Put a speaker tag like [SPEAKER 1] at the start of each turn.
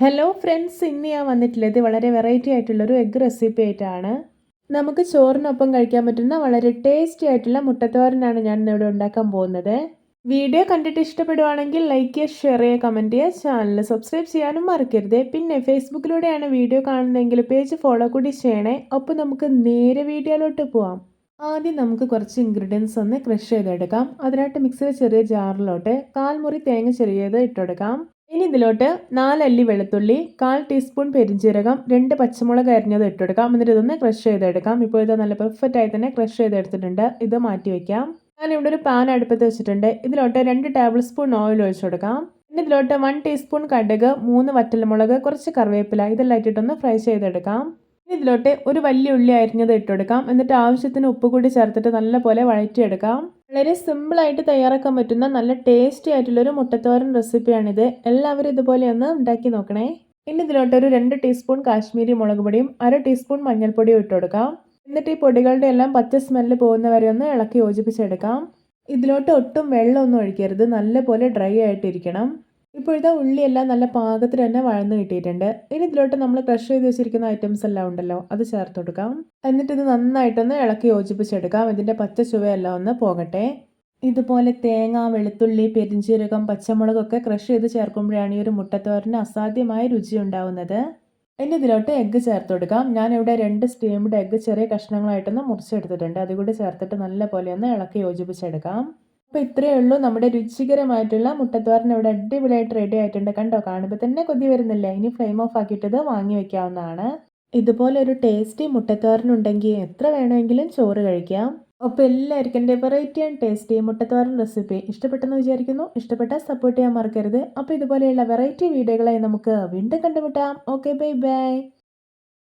[SPEAKER 1] Hello friends ഇന്ന് ഞാൻ വന്നിട്ടുള്ളത് വളരെ വെറൈറ്റി ആയിട്ടുള്ളൊരു എഗ്ഗ് റെസിപ്പി ആയിട്ടാണ്. നമുക്ക് ചോറിനൊപ്പം കഴിക്കാൻ പറ്റുന്ന വളരെ ടേസ്റ്റി ആയിട്ടുള്ള മുട്ടത്തോരനാണ് ഞാൻ ഇന്നിവിടെ ഉണ്ടാക്കാൻ പോകുന്നത്. വീഡിയോ കണ്ടിട്ട് ഇഷ്ടപ്പെടുവാണെങ്കിൽ ലൈക്ക് ചെയ്യുക ഷെയർ ചെയ്യുക കമന്റ് ചെയ്യുക ചാനൽ സബ്സ്ക്രൈബ് ചെയ്യാനും മറക്കരുത്. പിന്നെ ഫേസ്ബുക്കിലൂടെയാണ് വീഡിയോ കാണുന്നതെങ്കിൽ പേജ് ഫോളോ കൂടി ചെയ്യണേ. ഒപ്പം നമുക്ക് നേരെ വീഡിയോയിലോട്ട് പോവാം. ആദ്യം നമുക്ക് കുറച്ച് ഇൻഗ്രീഡിയൻസ് ഒന്ന് ക്രഷ് ചെയ്തെടുക്കാം. അതിനായിട്ട് മിക്സിയിൽ ചെറിയ ജാറിലോട്ട് കാൽമുറി തേങ്ങ ചെറിയത് ഇട്ടെടുക്കാം. ഇനി ഇതിലോട്ട് നാലല്ലി വെളുത്തുള്ളി കാൽ ടീസ്പൂൺ പെരിഞ്ചീരകം രണ്ട് പച്ചമുളക് അരിഞ്ഞത് ഇട്ടെടുക്കാം. എന്നിട്ട് ഇതൊന്ന് ക്രഷ് ചെയ്തെടുക്കാം. ഇപ്പോൾ ഇത് നല്ല പെർഫെക്റ്റ് ആയി തന്നെ ക്രഷ് ചെയ്തെടുത്തിട്ടുണ്ട്. ഇത് മാറ്റി വയ്ക്കാം ഞാൻ ഇവിടെ ഒരു പാൻ അടുപ്പത്ത് വെച്ചിട്ടുണ്ട്. ഇതിലോട്ട് രണ്ട് ടേബിൾ സ്പൂൺ ഓയിൽ ഒഴിച്ചു കൊടുക്കാം. പിന്നെ ഇതിലോട്ട് വൺ ടീസ്പൂൺ കടുക് മൂന്ന് വറ്റൽമുളക് കുറച്ച് കറിവേപ്പില ഇതെല്ലാം ഇട്ടിട്ടൊന്ന് ഫ്രൈ ചെയ്തെടുക്കാം. ഇനി ഇതിലോട്ട് ഒരു വലിയ ഉള്ളി അരിഞ്ഞത് ഇട്ടെടുക്കാം എന്നിട്ട് ആവശ്യത്തിന് ഉപ്പ് കൂടി ചേർത്തിട്ട് നല്ലപോലെ വഴറ്റിയെടുക്കാം. വളരെ സിമ്പിളായിട്ട് തയ്യാറാക്കാൻ പറ്റുന്ന നല്ല ടേസ്റ്റി ആയിട്ടുള്ളൊരു മുട്ടത്തോരൻ റെസിപ്പിയാണിത് എല്ലാവരും ഇതുപോലെ ഒന്ന് ഉണ്ടാക്കി നോക്കണേ. ഇനി ഇതിലോട്ട് ഒരു രണ്ട് ടീസ്പൂൺ കാശ്മീരി മുളക് പൊടിയും അര ടീസ്പൂൺ മഞ്ഞൾപ്പൊടിയും ഇട്ട് കൊടുക്കാം. എന്നിട്ട് ഈ പൊടികളുടെ എല്ലാം പച്ച സ്മെല്ല് പോകുന്ന വരെ ഒന്ന് ഇളക്കി യോജിപ്പിച്ചെടുക്കാം. ഇതിലോട്ട് ഒട്ടും വെള്ളമൊന്നും ഒഴിക്കരുത്. നല്ലപോലെ ഡ്രൈ ആയിട്ടിരിക്കണം. ഇപ്പോഴത്തെ ഉള്ളിയെല്ലാം നല്ല പാകത്തിൽ തന്നെ വഴന്ന് കിട്ടിയിട്ടുണ്ട്. ഇനി ഇതിലോട്ട് നമ്മൾ ക്രഷ് ചെയ്ത് വെച്ചിരിക്കുന്ന ഐറ്റംസ് എല്ലാം ഉണ്ടല്ലോ അത് ചേർത്ത് കൊടുക്കാം. എന്നിട്ട് ഇത് നന്നായിട്ടൊന്ന് ഇളക്കി യോജിപ്പിച്ചെടുക്കാം. ഇതിന്റെ പച്ച ചുവയെല്ലാം ഒന്ന് പോകട്ടെ. ഇതുപോലെ തേങ്ങ വെളുത്തുള്ളി പെരിഞ്ചീരകം പച്ചമുളകൊക്കെ ക്രഷ് ചെയ്ത് ചേർക്കുമ്പോഴാണ് ഈ ഒരു മുട്ടത്തോരന് അസാധ്യമായ രുചി ഉണ്ടാവുന്നത്. ഇനി ഇതിലോട്ട് എഗ്ഗ് ചേർത്ത് കൊടുക്കാം. ഞാനിവിടെ രണ്ട് സ്റ്റീംഡ് എഗ്ഗ് ചെറിയ കഷ്ണങ്ങളായിട്ടൊന്ന് മുറിച്ചെടുത്തിട്ടുണ്ട്. അതുകൂടി ചേർത്തിട്ട് നല്ലപോലെ ഒന്ന് ഇളക്കി യോജിപ്പിച്ചെടുക്കാം. അപ്പോൾ ഇത്രയേ ഉള്ളൂ. നമ്മുടെ രുചികരമായിട്ടുള്ള മുട്ടത്തോരൻ ഇവിടെ അടിപൊളിയായിട്ട് റെഡി ആയിട്ടുണ്ട്. കണ്ടോ? കാണുമ്പോൾ തന്നെ കൊതി വരുന്നില്ല? ഇനി ഫ്ലെയിം ഓഫ് ആക്കിയിട്ടത് വാങ്ങി വെക്കാവുന്നതാണ്. ഇതുപോലെ ഒരു ടേസ്റ്റി മുട്ടത്തോറിനുണ്ടെങ്കിൽ എത്ര വേണമെങ്കിലും ചോറ് കഴിക്കാം. അപ്പോൾ എല്ലാവർക്കും എന്റെ വെറൈറ്റി ആൻഡ് ടേസ്റ്റി മുട്ടത്തോരൻ റെസിപ്പി ഇഷ്ടപ്പെട്ടെന്ന് വിചാരിക്കുന്നു. ഇഷ്ടപ്പെട്ടാൽ സപ്പോർട്ട് ചെയ്യാൻ മറക്കരുത്. അപ്പോൾ ഇതുപോലെയുള്ള വെറൈറ്റി വീഡിയോകളായി നമുക്ക് വീണ്ടും കണ്ടുമുട്ടാം. Okay bye bye